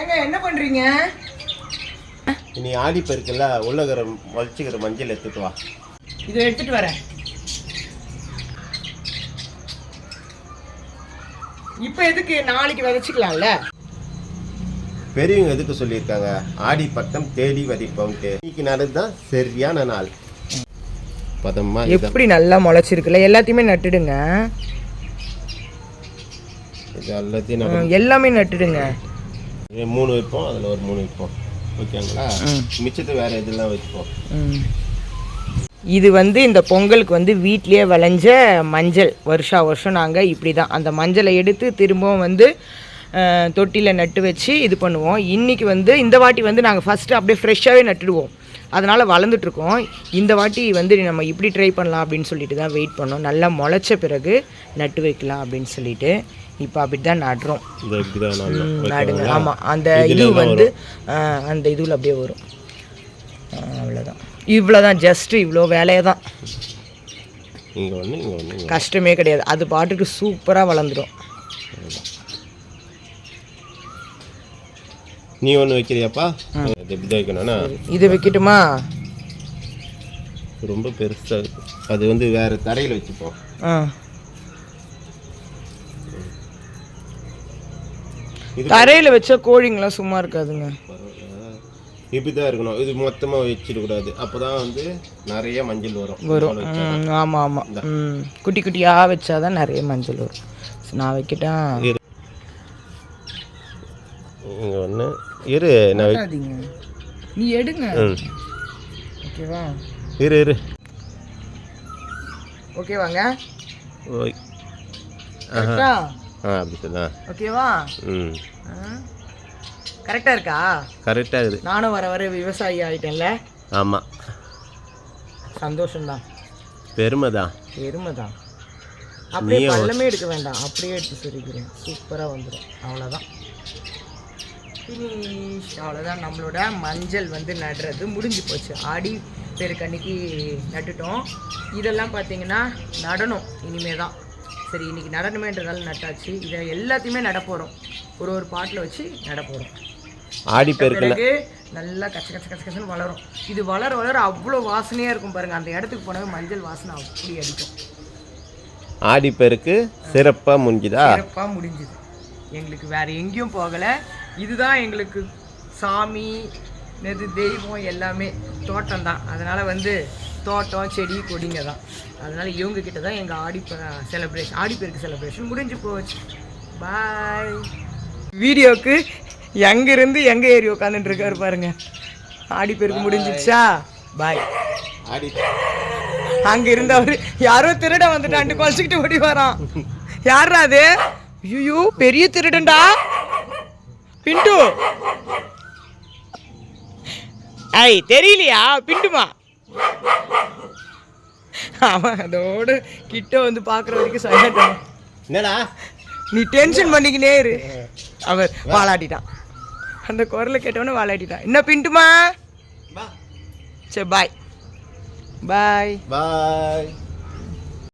ஏங்க என்ன பண்றீங்க? இனி ஆடிப்பெருக்குல்ல உள்ளகிற வலிச்சுக்கிற மஞ்சள் எடுத்துட்டு வா. இதை எடுத்துட்டு வரேன். இப்போ எதுக்கு நாளைக்கு விதைச்சிக்கலாம்ல? பெரியவங்க எதுக்கு சொல்லியிருக்காங்க? ஆடி பட்டம் தேடி வதிப்போம்ட்டு. இன்னைக்கு நடந்துதான் சரியான நாள். பதமா. எப்படி நல்லா முளைச்சிருக்குல்ல? எல்லாத்தையுமே நட்டுடுங்க. இது எல்லாத்தையும் எல்லாமே நட்டுடுங்க. இது மூணு வைப்போம். அதில் ஒரு மூணு வைப்போம். ஓகேங்களா மிச்சத்தை வேற எதெல்லாம் வைப்போம். இது வந்து இந்த பொங்கலுக்கு வந்து வீட்லயே விளைஞ்ச மஞ்சள். வருஷா வருஷம் நாங்கள் இப்படி தான் அந்த மஞ்சளை எடுத்து திரும்பவும் வந்து தொட்டியில் நட்டு வச்சு இது பண்ணுவோம். இன்றைக்கி வந்து இந்த வாட்டி வந்து நாங்கள் ஃபஸ்ட்டு அப்படியே ஃப்ரெஷ்ஷாகவே நட்டுடுவோம். அதனால் வளர்ந்துட்டுருக்கோம் இந்த வாட்டி வந்து நம்ம இப்படி ட்ரை பண்ணலாம் அப்படின்னு சொல்லிட்டு தான் வெயிட் பண்ணோம். நல்லா முளைச்ச பிறகு நட்டு வைக்கலாம் அப்படின்னு சொல்லிட்டு. இப்போ அப்படி தான் நடுறோம் நடுங்க? ஆமாம் அந்த இது வந்து அந்த இதுல அப்படியே வரும். அவ்வளோதான் இவ்வளோதான் ஜஸ்ட்டு இவ்வளோ வேலையை தான். கஷ்டமே கிடையாது. அது பாட்டுக்கு சூப்பராக வளர்ந்துடும் நீ ஒன்று வைக்கிறியாப்பா? இது இப்படி வைக்கணும்னா? இது வைக்கட்டுமா? ரொம்ப பெருசா இருக்கு. அது வந்து வேற தரையில் வச்சுப்போம். ஆ. தரையில் வச்சா கோழிங்களாம் சும்மா இருக்காதுங்க. இப்படி தான் இருக்கணும். இது மொத்தமாக வச்சிடக்கூடாது அப்போ தான் வந்து நிறைய மஞ்சள் வரும். வரும். ம், ஆமாம் ஆமாம் ம். குட்டி குட்டியாக வச்சாதான் நிறைய மஞ்சள் வரும். நான் வைக்கட்டா? இங்கே ஒன்று இரு நான். நீ எடுங்க. ஓகேவா? இரு இரு. ஓகேவாங்க ஓய். ஆ? அப்படி சொல்லா ஓகேவா? ம். கரெக்டாக இருக்கா? கரெக்டாக இருக்குது நானும் வர வர விவசாயி ஆயிட்டேன்ல. ஆமாம் சந்தோஷம்தான். பெருமை தான் பெருமை தான் அப்படியே பள்ளமே எடுக்க வேண்டாம். அப்படியே எடுத்து சொல்லிக்கிறேன் சூப்பராக வந்துடும் அவ்வளோதான் ஃபினிஷ் அவ்வளோதான் நம்மளோட மஞ்சள் வந்து நடுறது முடிஞ்சு போச்சு. ஆடி பெருக்கன்னைக்கு நட்டுட்டோம். இதெல்லாம் பார்த்தீங்கன்னா நடணும். இனிமே தான் சரி இன்னைக்கு நடணுமேன்றதால நட்டாச்சு. இதை எல்லாத்தையுமே நட போகிறோம் ஒரு ஒரு பாட்டில் வச்சு நட போகிறோம் ஆடி பெருக்கில். பிறகு நல்லா கச்ச கச்ச கச்ச கச்சன்னு வளரும். இது வளர வளர அவ்வளோ வாசனையாக இருக்கும் பாருங்க. அந்த இடத்துக்கு போனவே மஞ்சள் வாசனை அப்படி அடிக்கும். ஆடி பெருக்கு சிறப்பாக முடிஞ்சுதா சிறப்பாக முடிஞ்சுது. எங்களுக்கு வேற எங்கேயும் போகலை. இதுதான் எங்களுக்கு சாமி நெது தெய்வம் எல்லாமே தோட்டம் தான் அதனால் வந்து தோட்டம் செடி கொடிங்க தான் அதனால் இவங்க கிட்ட தான் எங்கள் ஆடி செலிப்ரேஷன் ஆடிப்பெருக்கு செலிப்ரேஷன் முடிஞ்சு போச்சு. பாய் வீடியோக்கு எங்கேருந்து எங்கே ஏறி உட்காந்துட்டு இருக்காரு பாருங்க. ஆடிப்பெருக்கு முடிஞ்சிடுச்சா? பாய் ஆடி. அங்க இருந்தவர் யாரோ திருட வந்துட்டான்ட்டு குழச்சிக்கிட்டு ஓடி வரான். யாரா அது? ஐயோ பெரிய திருடன்டா. பிண்டு. ஐ தெரியலையா? பிண்டுமா? அவன் அதோட கிட்ட வந்து பார்க்குற வரைக்கும் சைலண்டான் என்னடா? நீ டென்ஷன் பண்ணிக்கினே இரு. அவர் வாலாட்டிட்டான். அந்த குரலை கேட்டவொடனே வாலாட்டிட்டான். என்ன பிண்டுமா? பா. சரி பாய் பாய் பாய்